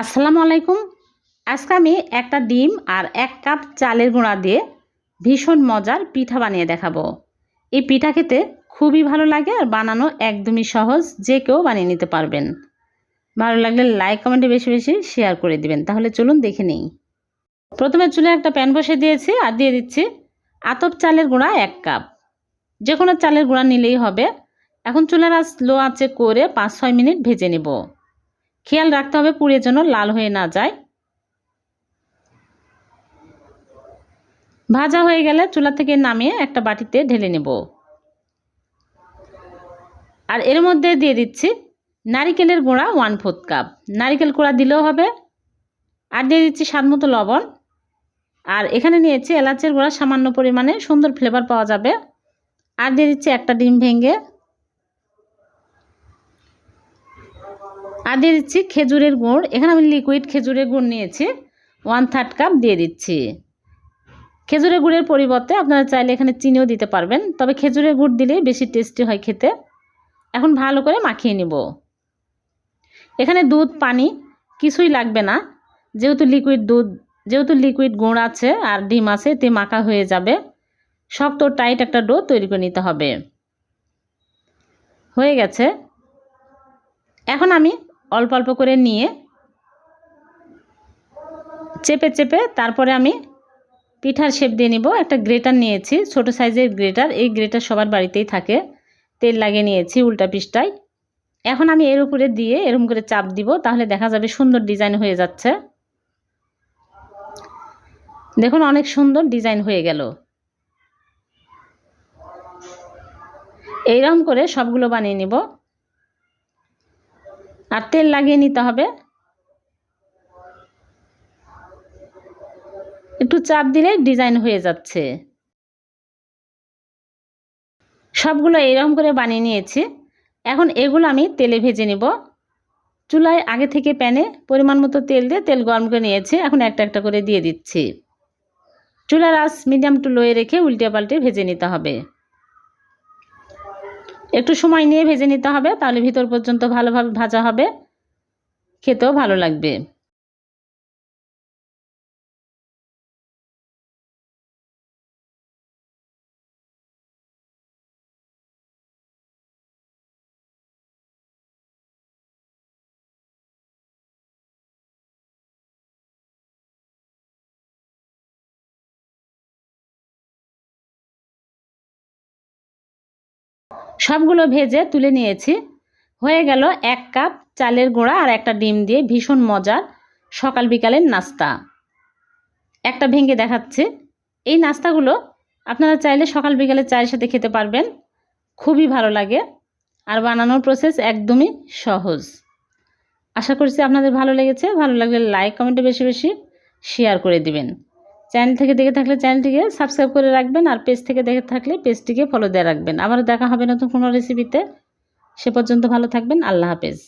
আসসালামু আলাইকুম। আজকে আমি একটা ডিম আর এক কাপ চালের গুঁড়া দিয়ে ভীষণ মজার পিঠা বানিয়ে দেখাবো। এই পিঠা খেতে খুবই ভালো লাগে আর বানানো একদমই সহজ, যে কেউ বানিয়ে নিতে পারবেন। ভালো লাগলে লাইক, কমেন্টে বেশি বেশি শেয়ার করে দিবেন। তাহলে চলুন দেখে নিই। প্রথমে চুলে একটা প্যান বসে দিয়েছি আর দিয়ে দিচ্ছি আতপ চালের গুঁড়া এক কাপ। যে কোনো চালের গুঁড়া নিলেই হবে। এখন চুলার আঁচ লো আঁচে করে পাঁচ ছয় মিনিট ভেজে নেব। খেয়াল রাখতে হবে পুড়ে যেন লাল হয়ে না যায়। ভাজা হয়ে গেলে চুলা থেকে নামিয়ে একটা বাটিতে ঢেলে নেব। আর এর মধ্যে দিয়ে দিচ্ছি নারিকেলের গুঁড়া ওয়ান ফোর্থ কাপ। নারিকেল গুঁড়া দিলেও হবে। আর দিয়ে দিচ্ছি স্বাদ মতো লবণ। আর এখানে নিয়েছি এলাচের গুঁড়া, সামান্য পরিমাণে সুন্দর ফ্লেভার পাওয়া যাবে। আর দিয়ে দিচ্ছি একটা ডিম ভেঙে আর দিয়ে দিচ্ছি খেজুরের গুড়। এখানে আমি লিকুইড খেজুরের গুড় নিয়েছি। ওয়ান থার্ড কাপ দিয়ে দিচ্ছি। খেজুরের গুড়ের পরিবর্তে আপনারা চাইলে এখানে চিনিও দিতে পারবেন। তবে খেজুরের গুড় দিলেই বেশি টেস্টি হয় খেতে। এখন ভালো করে মাখিয়ে নিব। এখানে দুধ, পানি কিছুই লাগবে না। যেহেতু লিকুইড দুধ, যেহেতু লিকুইড গুড় আছে আর ডিম আছে, এতে মাখা হয়ে যাবে। শক্ত টাইট একটা ডো তৈরি করে নিতে হবে। হয়ে গেছে। এখন আমি অল্প অল্প করে নিয়ে চেপে চেপে তারপরে আমি পিঠার শেপ দিয়ে নিব। একটা গ্রেটার নিয়েছি, ছোট সাইজের গ্রেটার এই গ্রেটার সবার বাড়িতেই থাকে। তেল লাগিয়ে নিয়েছি উল্টা পিসটায় এখন আমি এর উপরে দিয়ে এরকম করে চাপ দিব, তাহলে দেখা যাবে সুন্দর ডিজাইন হয়ে যাচ্ছে। দেখুন, অনেক সুন্দর ডিজাইন হয়ে গেল। এইরকম করে সবগুলো বানিয়ে নিব। আর তেল লাগিয়ে নিতে হবে। একটু চাপ দিলে ডিজাইন হয়ে যাচ্ছে। সবগুলো এইরকম করে বানিয়ে নিয়েছি। এখন এগুলো আমি তেলে ভেজে নিব। চুলায় আগে থেকে প্যানে পরিমাণ মতো তেল দিয়ে তেল গরম করে নিয়েছি। এখন একটা একটা করে দিয়ে দিচ্ছি। চুলার আঁচ মিডিয়াম টু লোয়ে রেখে উল্টে পাল্টে ভেজে নিতে হবে। একটু সময় নিয়ে ভেজে নিতে হবে, তাহলে ভিতর পর্যন্ত ভালোভাবে ভাজা হবে। খেতেও ভালো লাগবে। সবগুলো ভেজে তুলে নিয়েছি। হয়ে গেল এক কাপ চালের গুঁড়া আর একটা ডিম দিয়ে ভীষণ মজার সকাল বিকালের নাস্তা। একটা ভেঙে দেখাচ্ছে। এই নাস্তাগুলো আপনারা চাইলে সকাল বিকালে চায়ের সাথে খেতে পারবেন। খুবই ভালো লাগে আর বানানোর প্রসেস একদমই সহজ। আশা করছি আপনাদের ভালো লেগেছে। ভালো লাগলে লাইক কমেন্টে বেশি বেশি শেয়ার করে দিবেন। চ্যানেল থেকে দেখে থাকলে চ্যানেলটিকে সাবস্ক্রাইব করে রাখবেন আর পেজ থেকে দেখে থাকলে পেজটিকে ফলো দিয়ে রাখবেন। আবার দেখা হবে নতুন কোনো রেসিপিতে সে পর্যন্ত ভালো থাকবেন। আল্লাহ হাফেজ।